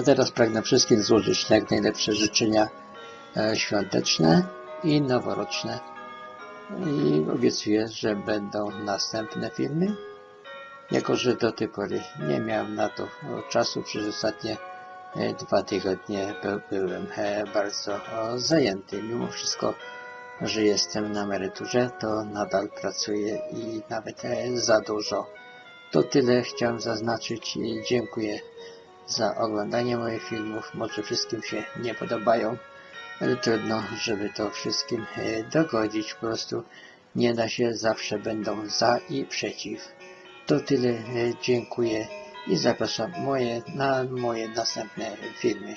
A teraz pragnę wszystkim złożyć jak najlepsze życzenia e, świąteczne i noworoczne. I obiecuję, że będą następne filmy. Jako, że do tej pory nie miałem na to e, czasu przez ostatnie e, dwa tygodnie by- byłem bardzo zajęty. Mimo wszystko, że jestem na emeryturze, to nadal pracuję i nawet za dużo. To tyle chciałem zaznaczyć i dziękuję za oglądanie moich filmów. Może wszystkim się nie podobają, ale trudno, żeby to wszystkim e, dogodzić. Po prostu nie da się, zawsze będą za i przeciw. To tyle, e, dziękuję i zapraszam moje, na moje następne filmy.